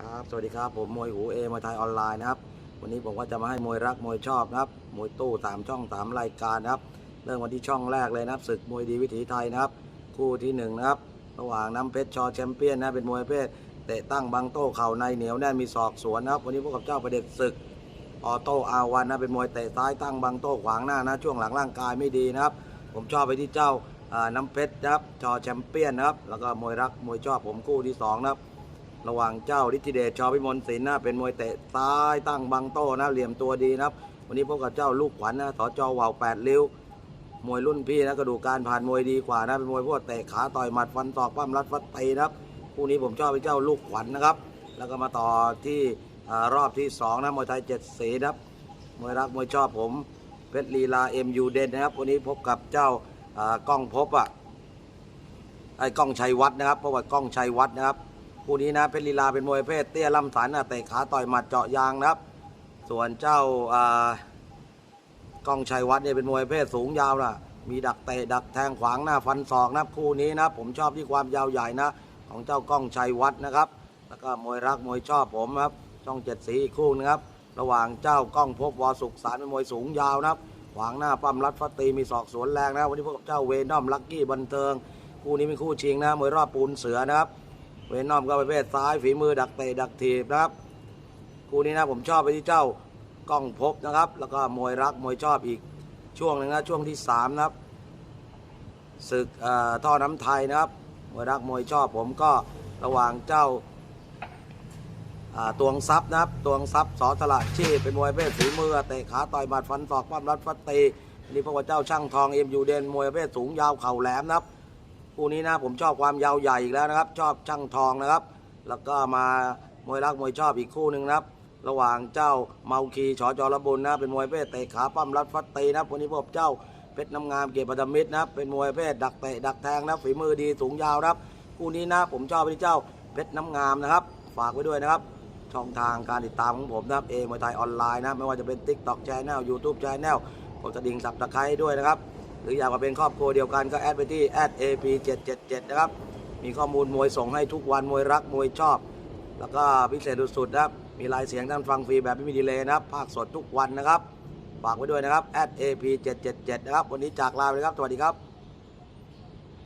ครับสวัสดีครับผมมวยหูเอมวยไทยออนไลน์นะครับวันนี้ผมก็จะมาให้มวยรักมวยชอบนะครับมวยตู้สามช่องสามรายการนะครับเริ่มวันที่ช่องแรกเลยนะครับศึกมวยดีวิถีไทยนะครับ คู่ที่หนึ่งนะครับระหว่างน้ำเพชรชอแชมเปี้ยนนะเป็นมวยเพศเตะตั้งบังโต้เข่าในเหนียวแน่นมีศอกสวนนะครับ วันนี้พบกับเจ้าประเด็จศึกออโต้อาวันนะเป็นมวยเตะซ้ายตั้งบังโต้ขวางหน้านะช่วงหลังร่างกายไม่ดีนะครับ ผมชอบไปที่เจ้าอ่าน้ำเพชรนะครับชอแชมเปี้ยนนะครับแล้วก็มวยรักมวยชอบผมคู่ที่สองนะครับ ระหว่างเจ้าฤทธิเดชชอพิมลศิลป์นะเป็นมวยเตะซ้ายตั้งบังโต้นะเหลี่ยมตัวดีนะครับ วันนี้พบกับเจ้าลูกขวัญนะสจว่าวแปดริ้วมวยรุ่นพี่นะกระดูกการผ่านมวยดีกว่านะเป็นมวยพวกเตะขาต่อยหมัดฟันศอกปั้มรัดฟัดตีนะครับคู่นี้ผมชอบไปเจ้าลูกขวัญนะครับ แล้วก็มาต่อที่อรอบที่สองนะมวยไทยเจ็ดสีนะครับมวยรักมวยชอบผมเพชรลีลาเอ็มยูเดนนะครับ วันนี้พบกับเจ้ากล้องพบอะไอ้กล้องชัยวัฒนะครับเพราะว่ากล้องชัยวัฒนะครับ คู่นี้นะเพชรลีลาเป็นมวยประเพศเตี้ยลำสันนะเตะขาต่อยหมัดเจาะยางนะครับ ส่วนเจ้าอ่ากล้องชัยวัฒน์เนี่ยเป็นมวยประเพศสูงยาวนะมีดักเตะดักแทงขวางหน้าฟันศอกนะคู่นี้นะผมชอบที่ความยาวใหญ่นะ ของเจ้ากล้องชัยวัฒน์นะครับ แล้วก็มวยรักมวยชอบผมครับช่องเจ็ดสีอีกคู่นะครับ ระหว่างเจ้ากล้องภพบวสุขสารเป็นมวยสูงยาวนะครับขวางหน้าปั้มรัดฟัดตีมีศอกสวนแรงนะวันนี้พบกับเจ้าเวนอมลักกี้บันเทิง คู่นี้เป็นคู่ชิงนะมวยรอบปูนเสือนะครับ เวนอมก็ประเภทซ้ายฝีมือดักเตะดักถีบนะครับ คู่นี้นะผมชอบไปที่เจ้ากล้องภพนะครับ แล้วก็มวยรักมวยชอบอีกช่วงหนึ่งนะช่วงที่สามนะครับศึกเอ่อท่อน้ำไทยนะครับมวยรักมวยชอบผมก็ระหว่างเจ้าตวงซับนะครับตวงซับสอสละชีพเป็นมวยประเภทฝีมือเตะขาต่อยหมัดฟันศอกปั้มรัดฟัดตีนนี้พวกเจ้าช่างทองเอ็มยูเดนมวยประเภทสูงยาวเข่าแหลมนะครับ คู่นี้นะผมชอบความยาวใหญ่อีกแล้วนะครับ ชอบช่างทองนะครับ แล้วก็มามวยรักมวยชอบอีกคู่หนึ่งนะครับ ระหว่างเจ้าเมาคีฉอจอระบุญนะเป็นมวยเพศเตะขาปั้มรัดฟัดตีนะวันนี้พบเจ้าเพชรน้ำงามเกียรติปัตมิตรนะเป็นมวยเพศดักเตะดักแทงนะฝีมือดีสูงยาวนะครับคู่นี้นะผมชอบไปที่เจ้าเพชรน้ำงามนะครับ ฝากไว้ด้วยนะครับ ช่องทางการติดตามของผมนะครับเอมวยไทยออนไลน์นะไม่ว่าจะเป็น Tik t o k แช n แนลยูทูบแช n แนลกดกระดิ่งสับตะไคร้ด้วยนะครับ หรืออยากมาเป็นครอบครัวเดียวกันก็แอดไปที่ @ap777 นะครับ มีข้อมูลมวยส่งให้ทุกวันมวยรักมวยชอบ แล้วก็พิเศษสุดๆนะครับ มีลายเสียงท่านฟังฟรีแบบไม่มีดีเลย์นะครับ ภาคสดทุกวันนะครับ ฝากไว้ด้วยนะครับ @ap777 นะครับ วันนี้จากลาไปครับ สวัสดีครับ